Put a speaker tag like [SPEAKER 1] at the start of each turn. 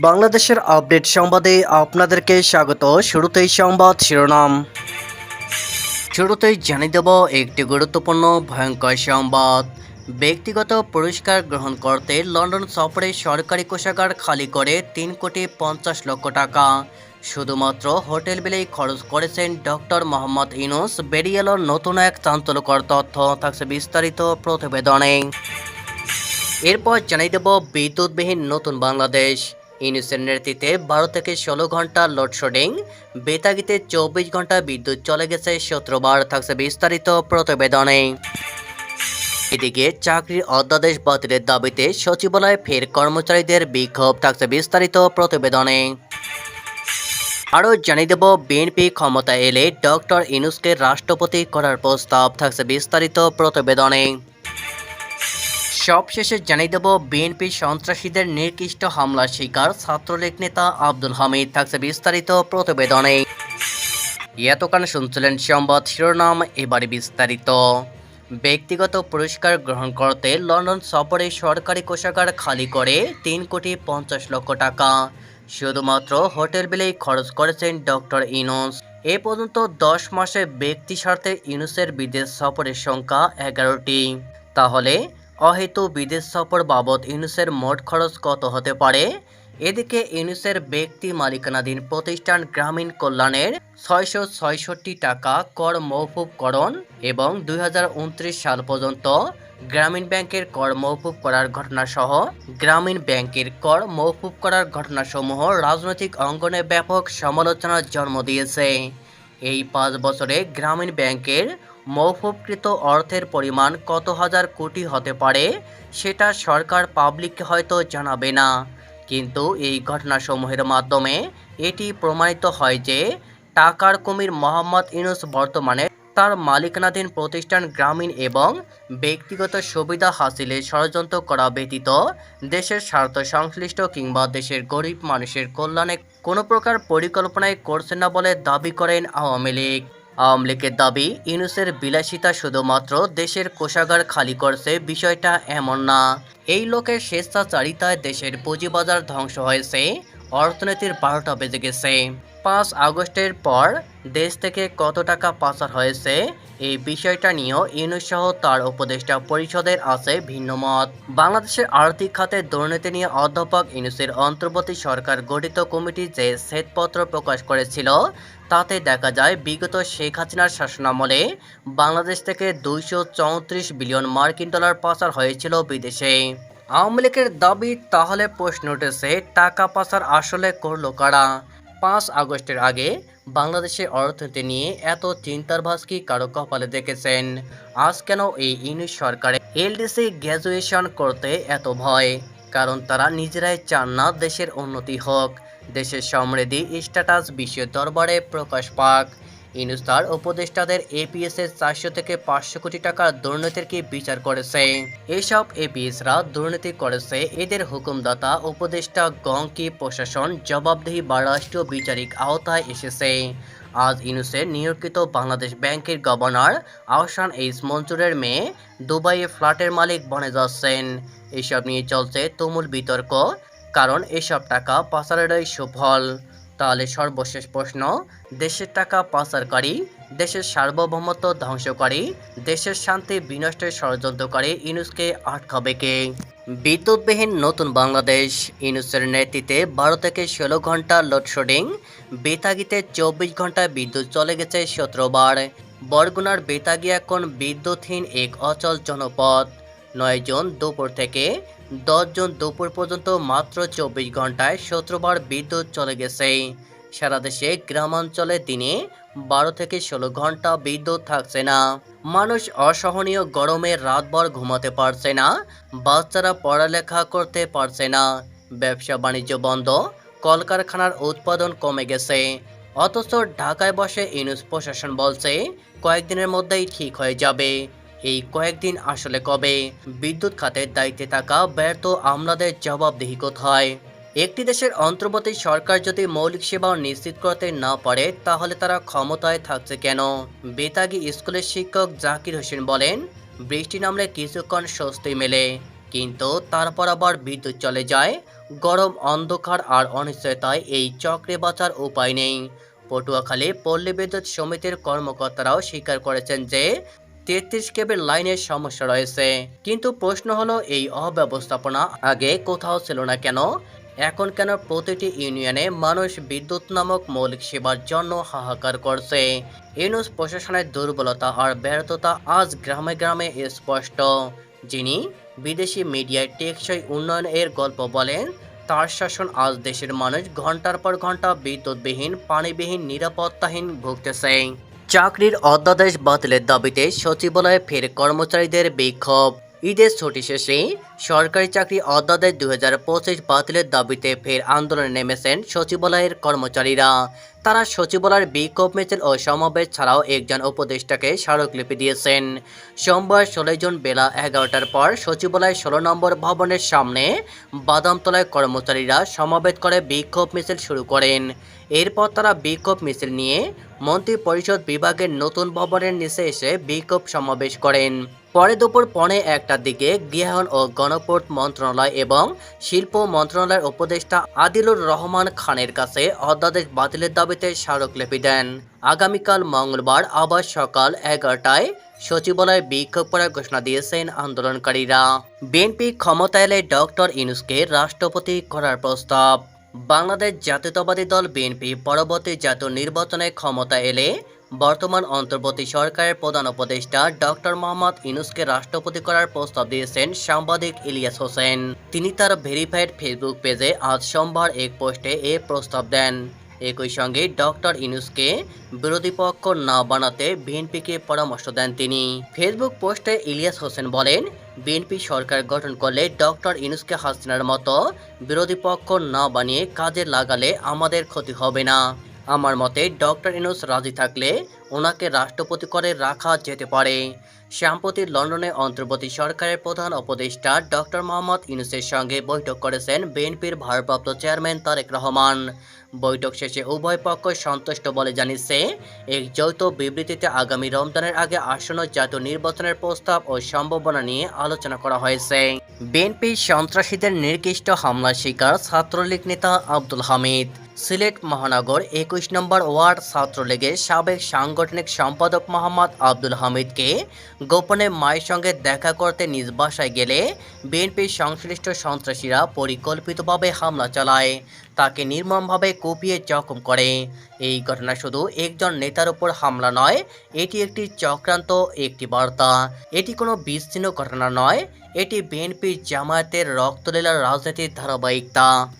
[SPEAKER 1] বাংলাদেশের আপডেট সংবাদে আপনাদেরকে স্বাগত। শুরুতেই সংবাদ শিরোনাম। শুরুতেই জানিয়ে দেব একটি গুরুত্বপূর্ণ, ভয়ঙ্কর সংবাদ। ব্যক্তিগত পুরস্কার গ্রহণ করতে লন্ডন সফরে সরকারি কোষাগার খালি করে তিন কোটি পঞ্চাশ লক্ষ টাকা। শুধুমাত্র হোটেল বিলেই খরচ করেছেন ডক্টর মোহাম্মদ ইনুস বেরিয়ে এলো নতুন এক চাঞ্চল্যকর তথ্য, থাকছে বিস্তারিত প্রতিবেদনে। এরপর জানিয়ে দেব বিদ্যুৎবিহীন নতুন বাংলাদেশ। ইউনিসের নেতৃত্বে বারো থেকে ষোলো ঘণ্টা লোডশেডিং বেতাগিতে চব্বিশ ঘণ্টা বিদ্যুৎ চলে গেছে শুক্রবার থাকছে বিস্তারিত প্রতিবেদনে। এদিকে চাকরির অধ্যাদেশ বাতিলের দাবিতে সচিবালয়ে ফের কর্মচারীদের বিক্ষোভ, থাকছে বিস্তারিত প্রতিবেদনে। আরও জানিয়ে দেব বিএনপি ক্ষমতা এলে ডক্টর ইনুসকে রাষ্ট্রপতি করার প্রস্তাব, থাকছে বিস্তারিত প্রতিবেদনে। সবশেষে জানিয়ে দেব বিএনপি সন্ত্রাসীদের নির্দিষ্ট হামলার শিকার ছাত্রলীগ নেতা আব্দুল হামিদ। থাকছে বিস্তারিত প্রতিবেদনে। এতক্ষণ শুনছিলেন সংবাদ শিরোনাম, এবারে বিস্তারিত। ব্যক্তিগত পুরস্কার গ্রহণ করতে লন্ডন সফরে সরকারি কোষাগার খালি করে তিন কোটি পঞ্চাশ লক্ষ টাকা। শুধুমাত্র হোটেল বিলেই খরচ করেছেন ডক্টর ইনোস এ পর্যন্ত দশ মাসে ব্যক্তি স্বার্থে ইনুসের বিদেশ সফরের সংখ্যা এগারোটি। তাহলে অহেতু বিদেশ সফর বাবদ ইউনুসের মোট খরচ কত হতে পারে? এদিকে ইউনুসের ব্যক্তি মালিকানাধীন প্রতিষ্ঠান গ্রামীণ কল্যাণের ছয়শো ছয়ষট্টি টাকা কর মৌকুবকরণ এবং দু হাজার উনত্রিশ সাল পর্যন্ত গ্রামীণ ব্যাংকের কর মৌকুব করার ঘটনা সহ গ্রামীণ ব্যাংকের কর মৌকুব করার ঘটনাসমূহ রাজনৈতিক অঙ্গনে ব্যাপক সমালোচনার জন্ম দিয়েছে। এই পাঁচ বছরে গ্রামীণ ব্যাংকের মৌকুবকৃত অর্থের পরিমাণ কত হাজার কোটি হতে পারে, সেটা সরকার পাবলিককে হয়তো জানাবে না। কিন্তু এই ঘটনাসমূহের মাধ্যমে এটি প্রমাণিত হয় যে, টাকার কুমির মোহাম্মদ ইউনুস বর্তমানে তার মালিকানাধীন প্রতিষ্ঠান গ্রামীণ এবং ব্যক্তিগত সুবিধা হাসিলে ষড়যন্ত্র করা ব্যতীত দেশের স্বার্থ সংশ্লিষ্ট কিংবা দেশের গরিব মানুষের কল্যাণে কোনো প্রকার পরিকল্পনায় করছে না বলে দাবি করেন আওয়ামী লীগ। আওয়ামী লীগের দাবি, ইউনুসের বিলাসিতা শুধুমাত্র দেশের কোষাগার খালি করছে বিষয়টা এমন না। এই লোকের স্বেচ্ছাচারিতায় দেশের পুঁজিবাজার ধ্বংস হয়েছে। অর্থনীতির বারোটা বেজে গেছে। পাঁচ আগস্টের পর দেশ থেকে কত টাকা পাচার হয়েছে এই বিষয়টা নিয়েও ইউনুস সহ তার উপদেষ্টা পরিষদের আছে ভিন্ন মত। বাংলাদেশের আর্থিক খাতে দুর্নীতি নিয়ে অধ্যাপক ইউনুসের অন্তর্বর্তী সরকার গঠিত কমিটি যে শ্বেতপত্র প্রকাশ করেছিল, তাতে দেখা যায় বিগত শেখ হাসিনার শাসনামলে বাংলাদেশ থেকে দুইশো চৌত্রিশ বিলিয়ন মার্কিন ডলার পাচার হয়েছিল বিদেশে। আওয়ামী লীগের দাবি, তাহলে প্রশ্ন উঠেছে, টাকা পাচার আসলে করল কারা? পাঁচ আগস্টের আগে বাংলাদেশের অর্থনীতি নিয়ে এত চিন্তার ভাস কি কারও কপালে দেখেছেন? আজ কেন এই ইউনিট সরকারে এলডিসি গ্র্যাজুয়েশন করতে এত ভয়? কারণ তারা নিজেরাই চান না দেশের উন্নতি হোক। দেশের সমৃদ্ধি স্ট্যাটাস বিশ্বের দরবারে প্রকাশ পাক। ইনুস তার উপদেষ্টাদের এপিএস এর চারশো থেকে পাঁচশো কোটি টাকার দুর্নীতির কি বিচার করেছে? এসব এপিএসরা দুর্নীতি করেছে। এদের হুকুমদাতা উপদেষ্টা গং কি প্রশাসন জবাবদিহি বা রাষ্ট্রীয় বিচারিক আওতায় এসেছে। আজ ইনুসের নিয়োজিত বাংলাদেশ ব্যাংকের গভর্নর আহসান এইস মঞ্জুরের মেয়ে দুবাইয়ে ফ্ল্যাটের মালিক বনে যাচ্ছেন। এসব নিয়ে চলছে তুমুল বিতর্ক, কারণ এসব টাকা পাচারেরই সুফল। তাহলে সর্বশেষ প্রশ্ন, দেশের টাকা পাচারকারী দেশের সার্বভৌমত্ব ধ্বংসকারী দেশের শান্তি বিনষ্টের ষড়যন্ত্রকারী ইনুসকে আটকাবে কে? বিদ্যুৎবিহীন নতুন বাংলাদেশ ইনুসের নেতৃত্বে বারো থেকে ষোলো ঘণ্টা লোডশেডিং বেতাগিতে চব্বিশ ঘণ্টা বিদ্যুৎ চলে গেছে সতেরোবার বরগুনার বেতাগি এখন বিদ্যুৎহীন এক অচল জনপদ। নয় জুন দুপুর থেকে দশ জুন দুপুর পর্যন্ত মাত্র চব্বিশ ঘন্টায় সতেরোবার বিদ্যুৎ চলে গেছে। সারা দেশে গ্রামাঞ্চলে দিনে বারো থেকে ষোলো ঘণ্টা বিদ্যুৎ থাকছে না। মানুষ অসহনীয় গরমে রাতভর ঘুমাতে পারছে না, বাচ্চারা পড়ালেখা করতে পারছে না। ব্যবসা বাণিজ্য বন্ধ, কলকারখানার উৎপাদন কমে গেছে। অথচ ঢাকায় বসে ইউনুস প্রশাসন বলছে, কয়েকদিনের মধ্যেই ঠিক হয়ে যাবে। এই কয়েকদিন আসলে কবে? বিদ্যুৎ খাতের দায়িত্বে থাকা ব্যর্থ আমলাদের জবাবদিহি কোথায়? একটি দেশের অন্তর্বর্তী সরকার যদি মৌলিক সেবা নিশ্চিত করতে না পারে, তাহলে তারা ক্ষমতায় থাকছে কেন? বেতাগি স্কুলের শিক্ষক জাকির হোসেন বলেন, বৃষ্টি নামলে কিছুক্ষণ স্বস্তি মেলে, কিন্তু তারপর আবার বিদ্যুৎ চলে যায়, গরম অন্ধকার আর অনিশ্চয়তায় এই চক্রে বাঁচার উপায় নেই। পটুয়াখালী পল্লী বিদ্যুৎ সমিতির কর্মকর্তারাও স্বীকার করেছেন যে তেত্রিশ কেবির লাইনের সমস্যা রয়েছে। কিন্তু প্রশ্ন হলো, এই অব্যবস্থাপনা আগে কোথাও ছিল না কেন? এখন কেন প্রতিটি ইউনিয়নে মানুষ বিদ্যুৎ নামক মৌলিক সেবার জন্য হাহাকার করছে? ইউনুস প্রশাসনের দুর্বলতা আর ব্যর্থতা আজ গ্রামে গ্রামে স্পষ্ট। যিনি বিদেশি মিডিয়ায় টেকসই উন্নয়ন এর গল্প বলেন, তার শাসন আজ দেশের মানুষ ঘণ্টার পর ঘণ্টা বিদ্যুৎবিহীন, পানিবিহীন, নিরাপত্তাহীন ভুগতেছে। চাকরির অধ্যাদেশ বাতিলের দাবিতে সচিবালয়ে ফের কর্মচারীদের বিক্ষোভ। ঈদের ছুটি শেষে সরকারি চাকরি অধ্যাদেশ দুই হাজার পঁচিশ বাতিলের দাবিতে ফের আন্দোলনে নেমেছেন সচিবালয়ের কর্মচারীরা। তারা সচিবালয়ের বিক্ষোভ মিছিল ও সমাবেশ ছাড়াও একজন উপদেষ্টাকে স্মারকলিপি দিয়েছেন। সোমবার ষোলোই জুন বেলা এগারোটার পর সচিবালয় ষোলো নম্বর ভবনের সামনে বাদামতলায় কর্মচারীরা সমাবেশ করে বিক্ষোভ মিছিল শুরু করেন। এরপর তারা বিক্ষোভ মিছিল নিয়ে মন্ত্রী পরিষদ বিভাগের নতুন ভবনের নিচে এসে বিক্ষোভ সমাবেশ করেন। পরে দুপুর পৌনে একটার দিকে গৃহায়ন ও গণপোর্ট মন্ত্রণালয় এবং শিল্প মন্ত্রণালয়ের উপদেষ্টা আদিলুর রহমান খানের কাছে অধ্যাদেশ বাতিলের দাবিতে স্মারকলিপি দেন। আগামীকাল মঙ্গলবার আবার সকাল এগারোটায় সচিবালয়ে বিক্ষোভ করার ঘোষণা দিয়েছেন আন্দোলনকারীরা। বিএনপি ক্ষমতা এলে ডক্টর ইনুসকে রাষ্ট্রপতি করার প্রস্তাব। বাংলাদেশ জাতীয়তাবাদী দল বিএনপি পরবর্তী জাতীয় নির্বাচনে ক্ষমতা এলে বর্তমান অন্তর্বর্তী সরকারের প্রধান উপদেষ্টা ডক্টর মোহাম্মদ ইনুসকে রাষ্ট্রপতি করার প্রস্তাব দিয়েছেন সাংবাদিক ইলিয়াস হোসেন। তিনি তার ভেরিফাইড ফেসবুক পেজে আজ সোমবার এক পোস্টে এ প্রস্তাব দেন। একই সঙ্গে ডক্টর ইনুসকে বিরোধী পক্ষ না বানাতে বিএনপিকে পরামর্শ দেন তিনি। ফেসবুক পোস্টে ইলিয়াস হোসেন বলেন, বিএনপি সরকার গঠন করলে ডক্টর ইনুসকে হাসিনার মতো বিরোধী পক্ষ না বানিয়ে কাজে লাগালে আমাদের ক্ষতি হবে না। আমার মতে ডক্টর ইনুস রাজি থাকলে ওনাকে রাষ্ট্রপতি করে রাখা যেতে পারে। সম্প্রতি লন্ডনে অন্তর্বর্তী সরকারের প্রধান উপদেষ্টা ডক্টর মোহাম্মদ ইনুসের সঙ্গে বৈঠক করেছেন বিএনপির ভারপ্রাপ্ত চেয়ারম্যান তারেক রহমান। বৈঠক শেষে উভয় পক্ষ সন্তুষ্ট বলে জানিয়েছে এক যৌথ বিবৃতিতে আগামী রমজানের আগে আসন্ন জাতীয় নির্বাচনের প্রস্তাব ও সম্ভাবনা নিয়ে আলোচনা করা হয়েছে। বিএনপি সন্ত্রাসীদের নির্দিষ্ট হামলার শিকার ছাত্রলীগ নেতা আব্দুল হামিদ। সিলেট মহানগর একুশ নম্বর ওয়ার্ড ছাত্রলীগের সাবেক সাংগঠনিক সম্পাদক মোহাম্মদ আব্দুল হামিদকে গোপনে মায়ের সঙ্গে দেখা করতে নিজ বাসায় গেলে বিএনপির সংশ্লিষ্ট সন্ত্রাসীরা পরিকল্পিতভাবে হামলা চালায়। তাকে নির্মমভাবে কুপিয়ে জখম করে। এই ঘটনা শুধু একজন নেতার উপর হামলা নয়, এটি একটি চক্রান্ত, একটি বার্তা। এটি কোনো বিচ্ছিন্ন ঘটনা নয়, এটি বিএনপির জামায়াতের রক্তলীলার রাজনীতির ধারাবাহিকতা।